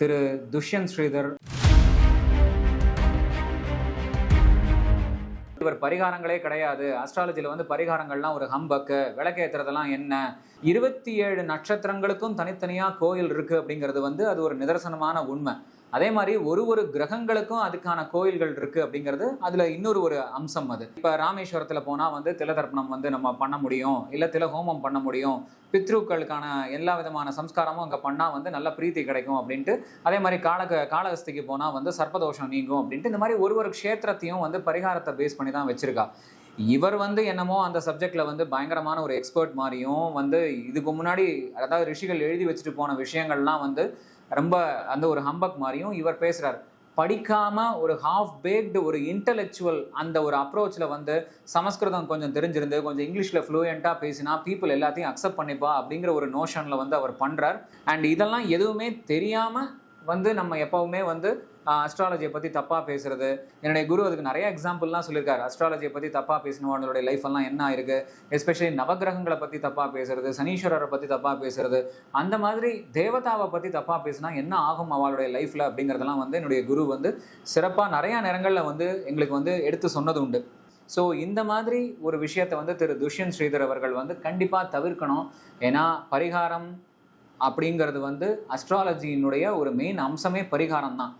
திரு துஷ்யந்த் ஸ்ரீதர். இவர் பரிகாரங்களே கிடையாது. அஸ்ட்ராலஜியில் வந்து பரிகாரங்கள்லாம் ஒரு ஹம்பக்கு விளக்கேற்றுறதெல்லாம் என்ன? இருபத்தி ஏழு நட்சத்திரங்களுக்கும் தனித்தனியாக கோயில் இருக்கு அப்படிங்கிறது வந்து அது ஒரு நிதர்சனமான உண்மை. அதே மாதிரி ஒரு ஒரு கிரகங்களுக்கும் அதுக்கான கோயில்கள் இருக்கு அப்படிங்கிறது அதுல இன்னொரு ஒரு அம்சம் அது. இப்ப ராமேஸ்வரத்துல போனா வந்து திலதர்ப்பணம் வந்து நம்ம பண்ண முடியும் இல்ல தில ஹோமம் பண்ண முடியும் பித்ருக்களுக்கான எல்லா விதமான சம்ஸ்காரமும் அங்க பண்ணா வந்து நல்ல பிரீத்தி கிடைக்கும் அப்படின்ட்டு அதே மாதிரி காலக காளஹஸ்திக்கு போனா வந்து சர்ப்பதோஷம் நீங்கும் அப்படின்ட்டு இந்த மாதிரி ஒரு ஒரு க்ஷேத்திரத்தையும் வந்து பரிகாரத்தை பேஸ் பண்ணி தான் வச்சிருக்கா. இவர் வந்து என்னமோ அந்த சப்ஜெக்ட்ல வந்து பயங்கரமான ஒரு எக்ஸ்பர்ட் மாதிரியும் வந்து இதுக்கு முன்னாடி அதாவது ரிஷிகள் எழுதி வச்சுட்டு போன விஷயங்கள்லாம் வந்து ரொம்ப அந்த ஒரு ஹம்பக் மாதிரியும் இவர் பேசுறாரு. படிக்காம ஒரு ஹாஃப் பேக்டு ஒரு இன்டலெக்சுவல் அந்த ஒரு அப்ரோச்சில் வந்து சமஸ்கிருதம் கொஞ்சம் தெரிஞ்சிருந்து கொஞ்சம் இங்கிலீஷில் ஃப்ளூயண்ட்டாக பேசினா பீப்புள் எல்லாத்தையும் அக்செப்ட் பண்ணிப்பா அப்படிங்கிற ஒரு நோஷனில் வந்து அவர் பண்ணுறார் அண்ட் இதெல்லாம் எதுவுமே தெரியாமல் வந்து நம்ம எப்பவுமே வந்து அஸ்ட்ராலஜியை பற்றி தப்பாக பேசுறது. என்னுடைய குரு அதுக்கு நிறைய எக்ஸாம்பிள்லாம் சொல்லியிருக்காரு அஸ்ட்ராலஜியை பற்றி தப்பாக பேசினவங்களுடைய லைஃப் எல்லாம் என்ன ஆயிருக்கு? எஸ்பெஷலி நவகிரகங்களை பற்றி தப்பாக பேசுறது சனீஸ்வரரை பற்றி தப்பாக பேசுறது. அந்த மாதிரி தேவதாவை பற்றி தப்பாக பேசினா என்ன ஆகும் அவளுடைய லைஃப்பில் அப்படிங்கிறதெல்லாம் வந்து என்னுடைய குரு வந்து சிறப்பாக நிறையா நேரங்களில் வந்து எங்களுக்கு வந்து எடுத்து சொன்னது உண்டு. ஸோ இந்த மாதிரி ஒரு விஷயத்தை வந்து திரு துஷ்யந்த் ஸ்ரீதர் அவர்கள் வந்து கண்டிப்பாக தவிர்க்கணும். ஏன்னா பரிகாரம் அப்படிங்கிறது வந்து அஸ்ட்ராலஜியினுடைய ஒரு மெயின் அம்சமே பரிகாரம் தான்